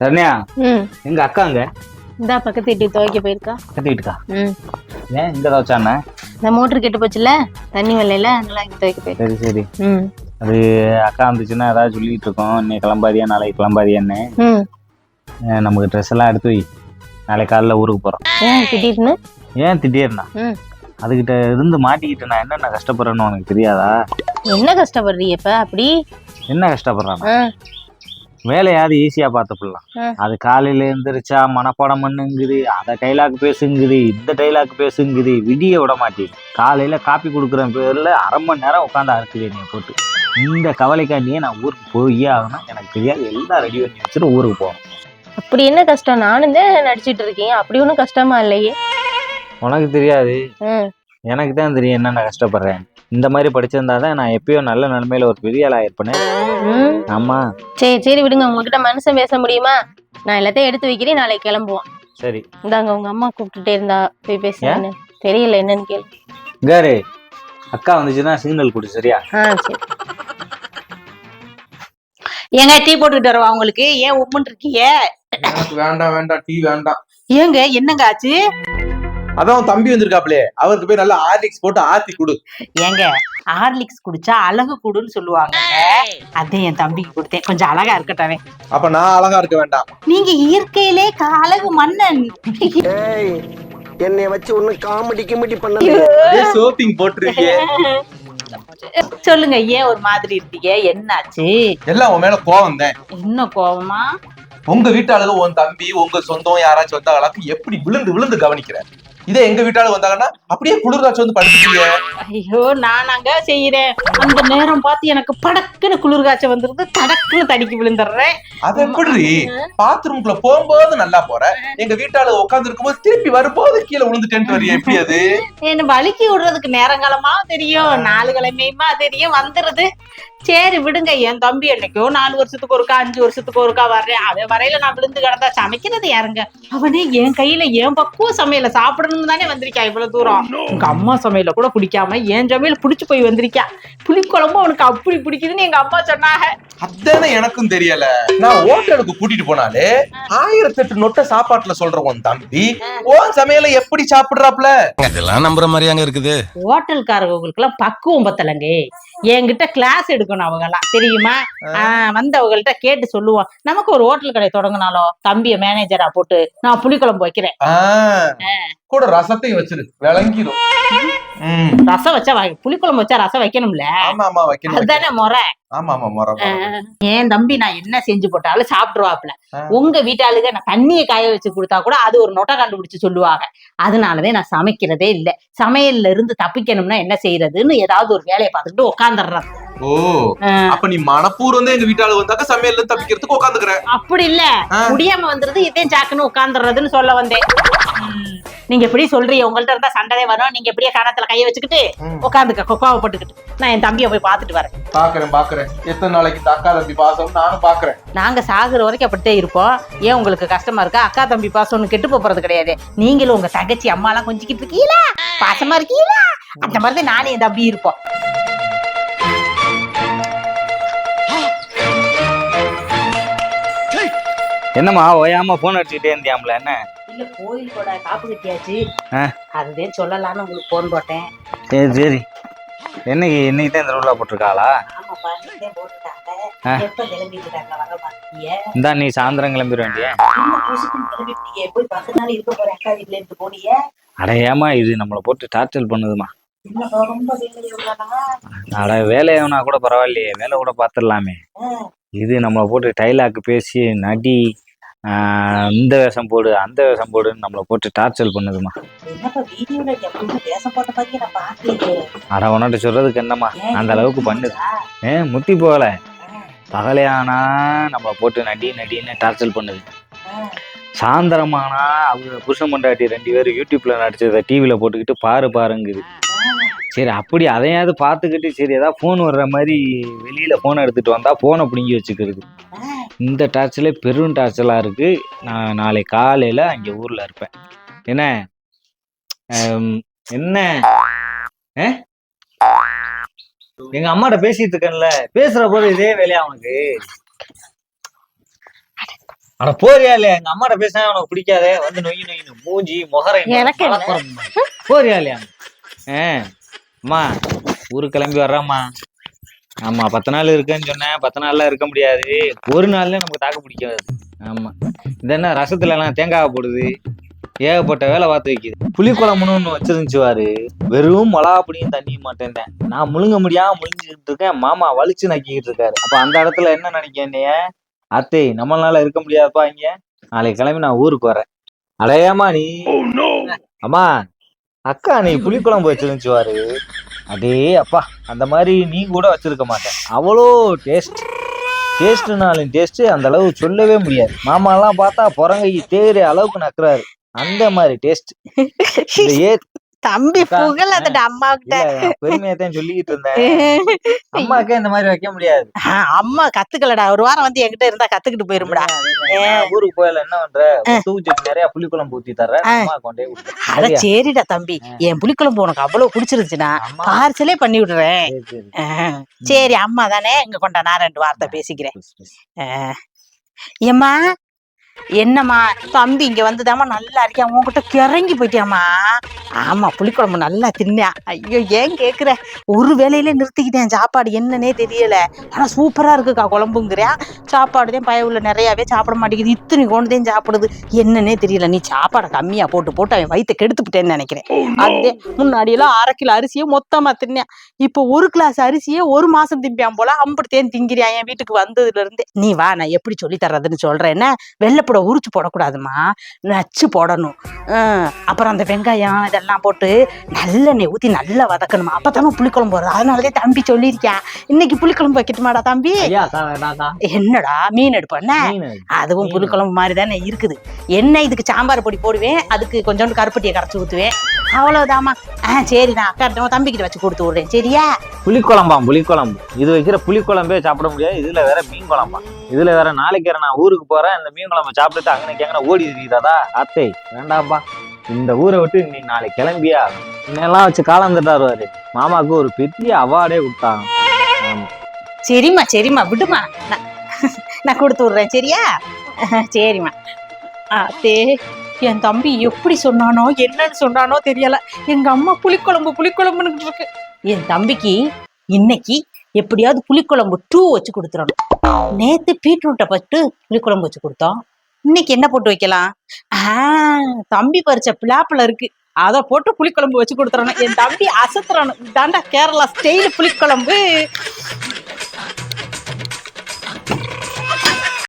ம். எங்க அக்காங்க இந்தா பக்கத்து வீட்டுக்கு துவைக்க போயிருக்கா. கத்திக்கிட்டுக்கா ம். ஏன் இங்க தவச்சானே இந்த மோட்டர் கெட்டு போச்சுல தண்ணி வரல இங்க துவைக்க போயிருக்கா. சரி சரி. அது அக்கா வந்துச்சுன்னா ஏதாவது சொல்லிட்டு இருக்கோம். இன்னைக்கு கிளம்பாதியா நாளைக்கு கிளம்பாதியான்னு. நமக்கு ட்ரெஸ் எல்லாம் எடுத்து வை. நாளைக்கு காலைல ஊருக்கு போறோம். ஏன் திடீர்னு? ஏன் திடீர்னா? அதுகிட்ட இருந்து மாட்டிக்கிட்டு நான் என்னென்ன கஷ்டப்படுறேன்னு உனக்கு தெரியாதா? என்ன கஷ்டப்படுறீ இப்ப? அப்படி? என்ன கஷ்டப்படுறான் வேலையாவது ஈஸியா பார்த்துப்படலாம். அது காலையில எந்திரிச்சா மனப்பாடம் பண்ணுங்குது அதை டைலாக் பேசுங்குது இந்த டைலாக் பேசுங்குது விடிய விட மாட்டேங்குது. காலையில காப்பி கொடுக்குற பேர்ல அரை மணி நேரம் உட்காந்து அறுக்குது என்னைய போட்டு இந்த கவலைக்காண்டியே நான் ஊருக்கு போயே ஆகணும். எனக்கு தெரியாது எல்லாம் ரெடி பண்ணி வச்சுட்டு ஊருக்கு போகணும். அப்படி என்ன கஷ்டம்? நானும் தான் நடிச்சிட்டு இருக்கேன். அப்படி ஒன்றும் கஷ்டமா இல்லையே. உனக்கு தெரியாது. எனக்கு தான் தெரியும் என்னென்ன கஷ்டப்படுறேன் இந்த மாதிரி படிச்சிருந்தா தான் நான் எப்பயோ நல்ல நிலைமையில ஒரு பெரிய ஆள் ஆயிருப்பேனே ம். ஆமா. சரி சரி விடுங்க. உங்ககிட்ட மனுஷன் பேச முடியுமா? நான் எல்லாத்தையும் எடுத்து வைக்கிறேன். நாளைக்கு கிளம்புவோம். சரி. இந்தாங்க உங்க அம்மா கூப்பிட்டுட்டே இருந்தா போய் பேசுறேன்னு தெரியல என்னன்னு கேளு. காரு அக்கா வந்துச்சுன்னா சிக்னல் கொடு சரியா? ஆ சரி. ஏங்க டீ போட்டுக்கிட்டு வரவா உங்களுக்கு? ஏன் உம்முன்னு இருக்கீங்க எனக்கு வேண்டாம் வேண்டாம். டீ வேண்டாம். ஏங்க என்னங்க ஆச்சு? அதான் உன் தம்பி வந்திருக்காப்லே. அவருக்கு போய் நல்லா ஹார்லிக்ஸ் போட்டு ஆத்தி கொடு. ஏங்க ஹார்லிக்ஸ் குடிச்சா அழகு குடுன்னு சொல்லுவாங்க. அதே என் தம்பிக்கு கொடுத்தேன். கொஞ்சம் அழகா இருக்கட்டாவே அப்ப நான் அழகா இருக்க வேண்டாம். நீங்க இயற்கையிலே க- அழகு மன்னன். ஏய் என்னைய வச்சு ஒண்ணு காமெடி கிமெடி பண்ணல சோப்பிங் போட்டிருக்கீங்க சொல்லுங்க ஏன் ஒரு மாதிரி இருக்கீங்க? என்னாச்சு? எல்லாம் உன் மேல கோவம் தான். இன்னும் கோவமா? உங்க வீட்டாளுக உன் தம்பி உங்க சொந்தம் யாராச்சும் வந்தாங்களாக்கு எப்படி விழுந்து விழுந்து கவனிக்கிற? இதே எங்க வீட்டாளு வந்தாங்கன்னா அப்படியே குளிர்காட்சி வந்து படுத்துக்கீங்க ஐயோ நான் அங்க செய்யறேன். அந்த நேரம் பார்த்து எனக்கு படக்குன்னு குளிர் காய்ச்சல் வந்துருது. தடக்குன்னு தடிக்கி விழுந்துடுறேன். அது எப்படி பாத்ரூம்குள்ள போகும்போது நல்லா போற. எங்க வீட்டாளு உட்கார்ந்து இருக்கும்போது திருப்பி வரும்போது கீழே விழுந்துட்டேன்ட்டு வரியா. எப்படி அது? என்ன வலிக்கி விடுறதுக்கு நேரங்காலமா தெரியும். நாலு கிழமையுமா தெரியும். வந்துருது. சரி விடுங்க. என் தம்பி என்னைக்கோ நாலு வருஷத்துக்கு ஒருக்கா அஞ்சு வருஷத்துக்கு ஒருக்கா வர்றேன். அவன் வரையில நான் விழுந்து கிடந்தா சமைக்கிறது யாருங்க? அவனே என் கையில என் பக்குவ சமையல சாப்பிடணும்னு தானே வந்திருக்கா இவ்வளவு தூரம்? உங்க அம்மா சமையல கூட பிடிக்காம என் சமையல் பிடிச்சு போய் வந்திருக்கா புளிக்குழம்பு அவனுக்கு அப்படி பிடிக்குதுன்னு எங்க அம்மா சொன்னாங்க. அதானே எனக்கும் தெரியல. நான் ஹோட்டலுக்கு கூட்டிட்டு போனாலே ஆயிரத்தெட்டு நொட்ட சாப்பாட்டுல சொல்ற உன் தம்பி உன் சமையல எப்படி சாப்பிடுறாப்ல இதெல்லாம் நம்புற மாதிரியாங்க இருக்குது. ஹோட்டல்காரங்களுக்கு எல்லாம் பக்குவம் பத்தலங்க. என்கிட்ட கிளாஸ் எடுக்கணும் அவங்க எல்லாம் தெரியுமா ஆஹ் வந்தவங்கள்ட்ட கேட்டு சொல்லுவோம். நமக்கு ஒரு ஹோட்டல் கடை தொடங்கினாலும் தம்பிய மேனேஜரா போட்டு நான் புளிக்குழம்பு வைக்கிறேன். கூட ரசத்தையும் வச்சிரு. விளங்கிரும். ம், ரசம் வச்சா புளிக்குழம்பு வச்சா ரசம் வைக்கணும்ல? ஆமா ஆமா வைக்கணும் வைக்கணும். அதுதானே முறை. ஆமா ஆமா முறை. முறை. என் தம்பி நான் என்ன செஞ்சு போட்டாலும் சாப்பிடுவாப்ல ஆ. உங்க வீட்டாளுக நான் தண்ணியை காய வச்சு கொடுத்தா கூட அது ஒரு நொட்டை கண்டுபிடிச்சு சொல்லுவாங்க. அதனாலதான் நான் சமைக்கிறதே இல்ல. சமையல்ல இருந்து தப்பிக்கணும்னா என்ன செய்யறதுன்னு ஏதாவது ஒரு வேலையை பார்த்துட்டு உட்காந்துடுறேன் ஓ அப்ப நீ மனப்பூர்வம் வந்து எங்க வீட்டாளு வந்தாக்க சமையல்ல தப்பிக்கிறதுக்கு உட்காந்துக்கிற அப்படி இல்ல. முடியாம வந்துருது இதையும் சாக்குன்னு உட்காந்துடுறதுன்னு சொல்ல வந்தேன். நீங்க எப்படி சொல்றீங்க உங்கள்ட்ட இருந்தா சண்டையே வரும். நீங்க எப்படியே கணத்துல கைய வச்சுக்கிட்டு. உட்காந்துக்க கோவப்பட்டுக்கிட்டு நான் என் தம்பியை போய் பார்த்துட்டு வரேன். பாக்குறேன் பாக்குறேன் எத்தனை நாளைக்கு அக்கா தம்பி பாசம் நானும் பாக்குறேன் நாங்க சாகுற வரைக்கும் அப்படித்தான் இருப்போம். ஏன் உங்களுக்கு கஷ்டமா இருக்கா? அக்கா தம்பி பாசம் ஒண்ணு கெட்டு போறது கிடையாது. நீங்களும் உங்க தங்கச்சி அம்மா எல்லாம் கொஞ்சிக்கிட்டு இருக்கீங்களா? பாசமா இருக்கீங்களா? அந்த மாதிரி தான் நானும் என் தம்பி இருப்போம். என்னம்மா ஓயாம போன் அடிச்சுக்கிட்டே இருந்தியாம்ல என்ன? இல்ல கோயிலோட காப்பு கட்டியாச்சு. அதுதான் சொல்லலாம்னு உங்களுக்கு போன் போட்டேன். சரி சரி. என்னைக்கு இன்னைக்கு தான் இந்த ரூலா போட்டிருக்காளா? இந்தா நீ சாயந்தரம் கிளம்பிட வேண்டிய. போனீங்க? அடையாமா இது? நம்மளை போட்டு டார்ச்சர் பண்ணுதுமா அட வேலையாவனா கூட பரவாயில்லையே. வேலை கூட பார்த்துடலாமே. இது நம்மளை போட்டு டைலாக் பேசி நடி இந்த வேஷம் போடு அந்த வேஷம் போடுன்னு நம்மளை போட்டு டார்ச்சர் பண்ணுதுமா அட உன்கிட்ட சொல்றதுக்கு என்னம்மா? அந்த அளவுக்கு பண்ணுது. ஏ முத்தி போகல. பகலையானா நம்மளை போட்டு நடி நடின்னு டார்ச்சர் பண்ணுது. சாயந்தரமானா அவங்க புருஷன் பொண்டாட்டி ரெண்டு பேரும் யூடியூப்ல நடிச்சதை டிவியில போட்டுக்கிட்டு பாரு பாருங்குது. சரி அப்படி அதையாவது பார்த்துக்கிட்டு சரி ஏதாவது ஃபோன் வர்ற மாதிரி வெளியில ஃபோன் எடுத்துட்டு வந்தா ஃபோனை பிடுங்கி வச்சுக்கிறது. இந்த டார்ச்சலே பெரும் டார்ச்சலாக இருக்கு. நான் நாளை காலையில அங்கே ஊர்ல இருப்பேன். என்ன? என்ன? எங்க அம்மாட்ட பேசிட்டு இருக்கேன்ல. பேசுற போது இதே வேலையா அவனுக்கு ஆனா போறியா இல்லையா? எங்க அம்மாட்ட பேசினா உனக்கு பிடிக்காதே? வந்து நொய் நொய்னு மூஞ்சி முகரை? போறியா இல்லையா? ஆ அம்மா ஊருக்கு கிளம்பி வர்றேம்மா. ஆமா பத்து நாள் இருக்கேன்னு சொன்னேன். பத்து நாள்ல இருக்க முடியாது. ஒரு நாள்ல நமக்கு தாக்கு பிடிக்காது. ஆமா. இது என்ன ரசத்துல எல்லாம் தேங்காய் போடுது. ஏகப்பட்ட வேலை பார்த்து வைக்குது. புளிக்குழம்புன்னு ஒன்று வச்சிருந்துச்சு வாரு வெறும் மிளகா பொடியும் தண்ணியும் மாட்டேன்ட்டேன் நான் முழுங்க முடியாம முழுங்கிட்டு இருக்கேன். மாமா வலிச்சு நக்கிக்கிட்டு இருக்காரு. அப்ப அந்த இடத்துல என்ன நினைக்கிறேன் நீ அத்தை நம்மளால இருக்க முடியாதுப்பா இங்க. நாளைக்கு கிளம்பி நான் ஊருக்கு வரேன். அடையாமா நீ. அம்மா அக்கா நீ புளிக்குழம்பு வச்சிருந்துச்சு அதே அடே அப்பா அந்த மாதிரி நீ கூட வச்சிருக்க மாட்டேன். அவ்வளோ டேஸ்ட் டேஸ்ட்னாலும் டேஸ்ட்டு அந்த அளவு சொல்லவே முடியாது. மாமாலாம் பார்த்தா புறங்கைக்கு தேறு அளவுக்கு நக்குறாரு. அந்த மாதிரி டேஸ்ட் இந்த ஏ தம்பி புகழ் அந்த அம்மா கிட்ட பெருமையத்தான் சொல்லிக்கிட்டு இருந்தேன். அம்மாக்கே இந்த மாதிரி வைக்க முடியாது. அம்மா கத்துக்கலடா. ஒரு வாரம் வந்து என்கிட்ட இருந்தா கத்துக்கிட்டு போயிரும்டா. ஊருக்கு போயில என்ன பண்ற? தூச்சி நிறைய புளிக்குழம்பு ஊத்தி தர்றேன். அம்மா கொண்டே கொடுத்து அட சரிடா தம்பி. என் புளிக்குழம்பு உனக்கு அவ்வளவு பிடிச்சிருந்துச்சுன்னா பார்சலே பண்ணி விடுறேன். சரி, அம்மா தானே. இங்க கொண்டா நான் ரெண்டு வார்த்தை பேசிக்கிறேன். ஏம்மா என்னம்மா தம்பி இங்க வந்துதாம்மா நல்லா இருக்கியா? உன்கிட்ட கிறங்கி போயிட்டியாம்மா? ஆமா புளிக்குழம்பு நல்லா தின்னியா ஐயோ ஏன் கேக்குற? ஒரு வேலையில நிறுத்திக்கிட்டேன். சாப்பாடு என்னன்னே தெரியல. ஆனா சூப்பரா இருக்குக்கா குழம்புங்கிறியா சாப்பாடு தான் பயவுல நிறையவே சாப்பிட மாட்டேங்குது. இத்தனை கொண்டுதான் சாப்பிடுது. என்னன்னே தெரியல. நீ சாப்பாடை கம்மியா போட்டு போட்டு அவன் வயித்தை கெடுத்துக்கிட்டேன்னு நினைக்கிறேன். அதே முன்னாடி எல்லாம் அரை கிலோ அரிசியை மொத்தமா தின்னேன். இப்போ ஒரு கிளாஸ் அரிசியே ஒரு மாசம் திம்பியான் போல அம்படுத்தேன் திங்கிறியா? என் வீட்டுக்கு வந்ததுல இருந்து நீ வா நான் எப்படி சொல்லி தர்றதுன்னு சொல்றேன். என்ன? வெள்ளைப்பூட உரிச்சு போடக்கூடாதுமா நச்சு போடணும். அப்புறம் அந்த வெங்காயம் இதெல்லாம் போட்டு நல்லெண்ணெய் ஊத்தி நல்லா வதக்கணுமா? அப்பதானே புளிக்குழம்பு வருது. அதனாலதான் தம்பி சொல்லியிருக்கேன் இன்னைக்கு புளிக்குழம்பு வைக்கட்டுமாடா தம்பி. என்னடா மீன் எடுப்பேன் மீன். அதுவும். புளிக்குழம்பு மாதிரி தானே இருக்குது. என்ன இதுக்கு சாம்பார் பொடி போடுவேன். அதுக்கு கொஞ்சோண்டு கருப்பட்டியை கரைச்சி ஊற்றுவேன் அவ்வளவுதாம்மா. ஆ சரி நான் அக்கா தம்பிக்கிட்ட வச்சு கொடுத்து விடுறேன். சரியா? புளிக்குழம்பாம் புளிக்குழம்பு. இது வைக்கிற புளிக்குழம்பே சாப்பிட முடியாது. இதுல வேற மீன் குழம்பா. இதுல வேற நாளைக்கு வேற நான் ஊருக்கு போறேன். இந்த மீன் குழம்பு சாப்பிட்டுட்டு அங்கனைக்கு எங்கன ஓடி இருக்கிறதா அத்தை வேண்டாம்ப்பா. இந்த ஊரை விட்டு நீ நாளைக்கு கிளம்பியே இன்னெல்லாம் வச்சு காலம் தட்டாருவாரு மாமாவுக்கு ஒரு பெரிய அவார்டே கொடுத்தாங்க. சரிம்மா சரிம்மா விடுமா நான் கொடுத்து விடுறேன். சரியா? சரிம்மா. அதே என் தம்பி எப்படி சொன்னானோ என்னன்னு சொன்னானோ தெரியல. எங்க அம்மா புளிக்குழம்பு புளிக்குழம்புன்னு இருக்கு. என் தம்பிக்கு இன்னைக்கு எப்படியாவது புளிக்குழம்பு டூ வச்சு கொடுத்துடணும். நேத்து பீட்ரூட்டை பட்டு புளிக்குழம்பு வச்சு கொடுத்தோம். இன்னைக்கு என்ன போட்டு வைக்கலாம்? ஆஹ் தம்பி பறிச்ச பிளாப்பில் இருக்கு. அதை போட்டு புளிக்குழம்பு வச்சு கொடுத்துறணும் என் தம்பி அசத்துறணும் தாண்டா கேரளா ஸ்டைல் புளிக்குழம்பு.